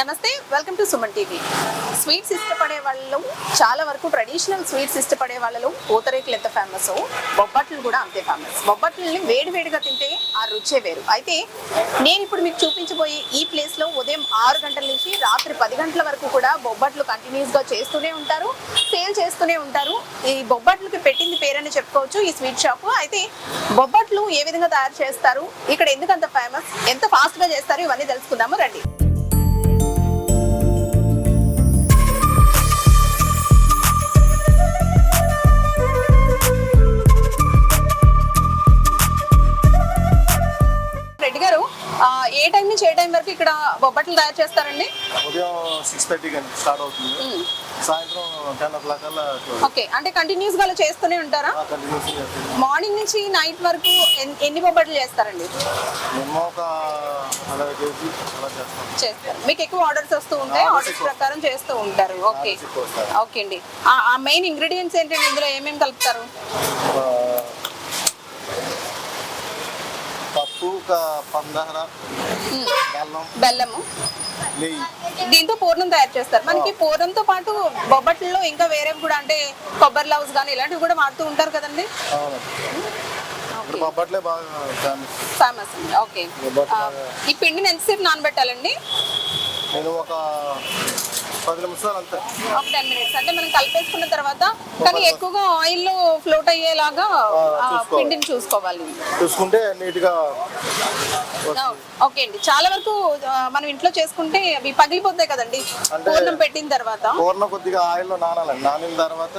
నమస్తే welcome to Suman TV. Sweets ఇష్టపడే వాళ్ళు చాలా వరకు ట్రెడిషనల్ స్వీట్స్ ఇష్టపడే వాళ్ళు పూతరేకులు ఎంత ఫేమస్ బొబ్బట్లు కూడా అంతే ఫేమస్ బొబ్బట్లని వేడి వేడిగా తింటే ఆ రుచే వేరు. అయితే నేను ఇప్పుడు మీకు చూపించబోయే ఈ ప్లేస్లో ఉదయం ఆరు గంటల నుంచి రాత్రి పది గంటల వరకు కూడా బొబ్బట్లు కంటిన్యూస్గా చేస్తూనే ఉంటారు సేల్ చేస్తూనే ఉంటారు. ఈ బొబ్బట్లకి పెట్టింది పేరని చెప్పుకోవచ్చు ఈ స్వీట్ షాప్ అయితే బొబ్బట్లు ఏ విధంగా తయారు చేస్తారు? ఇక్కడ ఎందుకు అంత ఫేమస్ ఎంత ఫాస్ట్గా చేస్తారు? ఇవన్నీ తెలుసుకుందాము రండి. ఏ టైం నుంచి ఏ టైం వరకు ఇక్కడ బొబ్బట్లు తయారు చేస్తారండి? ఉదయం సిక్స్ థర్టీకి స్టార్ట్ అవుతుంది. సాయంత్రం టెన్ ఓ క్లాక్ కల్లా ఓకే. అంటే కంటిన్యూస్గా చేస్తూనే ఉంటారా? మార్నింగ్ నుంచి నైట్ వరకు ఎన్- ఎన్ని బొబ్బట్లు చేస్తారండి? చేస్తారు. మీకు ఎక్కువ ఆర్డర్స్ వస్తూ ఉంటాయి. ఆర్డర్స్. ప్రకారం చేస్తూ ఉంటారు. ఓకే. ఓకే అండి. ఆ మెయిన్ ఇంగ్రీడియంట్స్ ఏంటండి? ఇందులో ఏమేమి కలుపుతారు? పందహర మ్మ్. బెల్లం. బెల్లము. నెయ్యి. దీంతో పూర్ణం తయారు చేస్తారు. మనకి పూర్ణంతో పాటు బొబ్బట్లలో ఇంకా వేరే కూడా అంటే కొబ్బరి లవ్స్ కానీ ఇలాంటివి కూడా వాడుతూ ఉంటారు కదండి? బొబ్బట్లే బాగా ఫేమస్. అండి. ఓకే. ఈ పిండిని ఎంతసేపు నానబెట్టాలండి? నేను ఒక పది నిమిషాలు అంతే. ఒక టెన్ మినిట్స్. అంటే మనం కలిపేసుకున్న తర్వాత కానీ ఎక్కువగా ఆయిల్లో ఫ్లోట్ అయ్యేలాగా ఆ, చూసుకోవాలి. పిండిని చూసుకోవాలి. చూసుకుంటే ఓకే అండి. చాలా వరకు ఆ, మనం ఇంట్లో చేసుకుంటే అవి పగిలిపోతాయి కదండి. అంటే- పూర్ణం పెట్టిన తర్వాత. పూర్ణ కొద్దిగా ఆయిల్లో నానాలండి. నానిన తర్వాత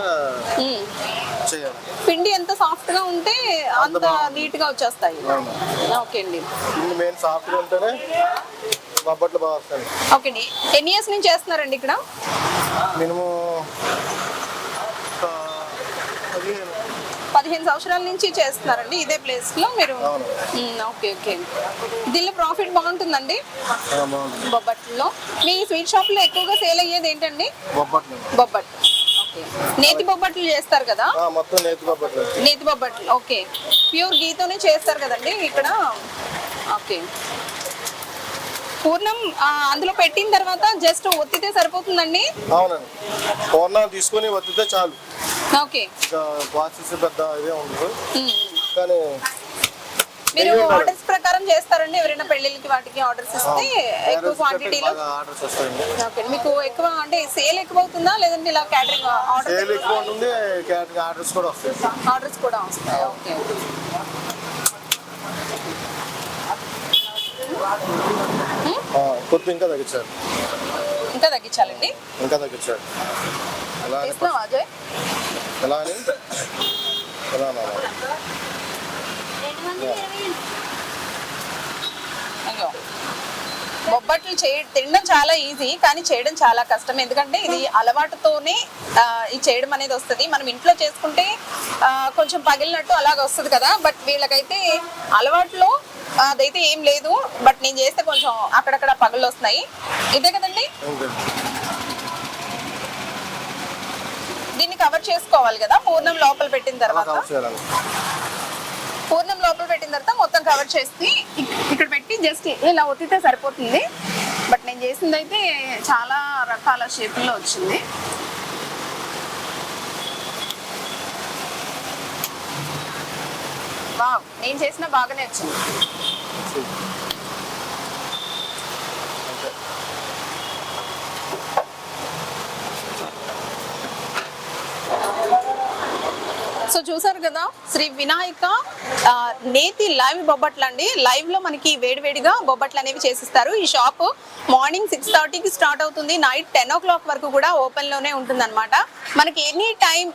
ఉమ్. చేయాలి. పిండి ఎంత సాఫ్ట్గా ఉంటే అంత నీట్గా వచ్చేస్తాయి. అవును. ఓకే అండి. ఇన్ని మెయిన్ సాఫ్ట్గా ఉంటేనే బొబ్బట్లు బాగా వస్తాయి. ఓకే అండి. ఎన్ని ఇయర్స్ నుంచి చేస్తున్నారండి ఇక్కడ? మినిమం పదిహేను. సంవత్సరాల నుంచి చేస్తున్నారండి ఇదే ప్లేస్లో మీరు? Okay okay. దీనిలో ప్రాఫిట్ బాగుంటుందండి? బొబ్బట్లో మీ స్వీట్ షాప్లో ఎక్కువగా సేల్ అయ్యేది ఏంటండి? బొబ్బట్లు. బొబ్బట్లు. ఓకే. నేతి బొబ్బట్లు చేస్తారు కదా? మొత్తం నేతి బొబ్బట్లు. నేతి బొబ్బట్లు. ఓకే. ప్యూర్ గీతోనే చేస్తారు కదండి ఇక్కడ? ఓకే. పూర్ణం అందులో పెట్టిన తర్వాత జస్ట్ ఒత్తితే సరిపోతుందండి? అవునండి. పూర్ణాలు తీసుకొని వత్తితే చాలు. ఓకే. ఇంకా పెద్ద ఇదే ఉండదు. కానీ మీరు. ఆర్డర్స్ ప్రకారం చేస్తారండి ఎవరైనా పెళ్ళిళ్ళకి వాటికి ఆర్డర్స్ ఇస్తే ఎక్కువ క్వాంటిటీలో బాగా ఆర్డర్స్ వస్తాయండి. ఓకే. మీకు ఎక్కువ అంటే సేల్ ఎక్కువ అవుతుందా లేదంటే ఇలా క్యాటరింగ్ సేల్ ఆర్డర్ ఎక్కువ ఉంటుంది క్యాటరింగ్ ఆర్డర్స్ కూడా వస్తాయి. ఆర్డర్స్ కూడా వస్తాయి. ఓకే ఆ, కొద్ది ఇంకా తగ్గించారు. ఇంకా తగ్గించాలండి? ఇంకా తగ్గించారు. ఎలా అని ఇస్తున్నావా అజయ్? ఎలా అని? ఎలా? అయ్యో. బొబ్బట్లు చే తినడం చాలా ఈజీ కానీ చేయడం చాలా కష్టం. ఎందుకంటే ఇది అలవాటుతోనే ఇది చేయడం అనేది వస్తుంది. మనం ఇంట్లో చేసుకుంటే కొంచెం పగిలినట్టు అలాగ వస్తుంది కదా. బట్ వీళ్ళకైతే అలవాటులో అదైతే ఏం లేదు బట్ నేను చేస్తే కొంచెం అక్కడక్కడ పగులు వస్తున్నాయి. ఇదే కదండి? దీన్ని కవర్ చేసుకోవాలి కదా పూర్ణం లోపల పెట్టిన తర్వాత? పూర్ణం లోపల పెట్టిన తర్వాత మొత్తం కవర్ చేసి ఇక్- ఇక్కడ పెట్టి జస్ట్ ఇలా ఒత్తితే సరిపోతుంది. బట్ నేను చేసింది అయితే చాలా రకాల షేపుల్లో వచ్చింది. నేను చేసిన బాగానే వచ్చింది. సో చూసారు కదా శ్రీ వినాయక నేతి లైవ్ బొబ్బట్లు అండి. లైవ్లో మనకి వేడివేడిగా బొబ్బట్లు అనేవి చేసిస్తారు. ఈ షాప్ మార్నింగ్ సిక్స్ థర్టీకి స్టార్ట్ అవుతుంది. నైట్ టెన్ ఓ క్లాక్ వరకు కూడా ఓపెన్లోనే ఉంటుంది అనమాట మనకి ఎనీ టైం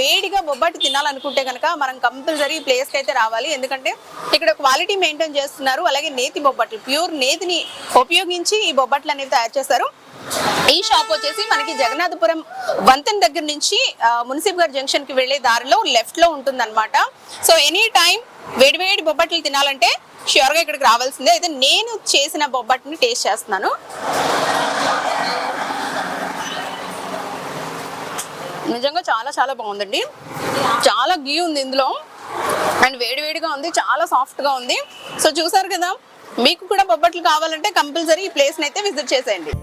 వేడిగా బొబ్బట్లు తినాలనుకుంటే కనుక మనం కంపల్సరీ ప్లేస్కి అయితే రావాలి. ఎందుకంటే ఇక్కడ క్వాలిటీ మెయింటైన్ చేస్తున్నారు. అలాగే నేతి బొబ్బట్లు ప్యూర్ నేతిని ఉపయోగించి ఈ బొబ్బట్లు అనేవి తయారు చేస్తారు. ఈ షాప్ వచ్చేసి మనకి జగన్నాథపురం వంతెన దగ్గర నుంచి మున్సిప్ గారి జంక్షన్కి వెళ్ళే దారిలో లెఫ్ట్లో ఉంటుంది సో ఎనీ టైం వేడివేడి బొబ్బట్లు తినాలంటే ష్యూర్గా ఇక్కడికి రావాల్సిందే. అయితే నేను చేసిన బొబ్బట్ని టేస్ట్ చేస్తున్నాను. నిజంగా చాలా చాలా బాగుందండి. చాలా గీ ఉంది ఇందులో. అండ్ వేడివేడిగా ఉంది చాలా సాఫ్ట్గా ఉంది. సో చూసారు కదా మీకు కూడా బొబ్బట్లు కావాలంటే కంపల్సరీ ఈ ప్లేస్ని అయితే విజిట్ చేసేయండి.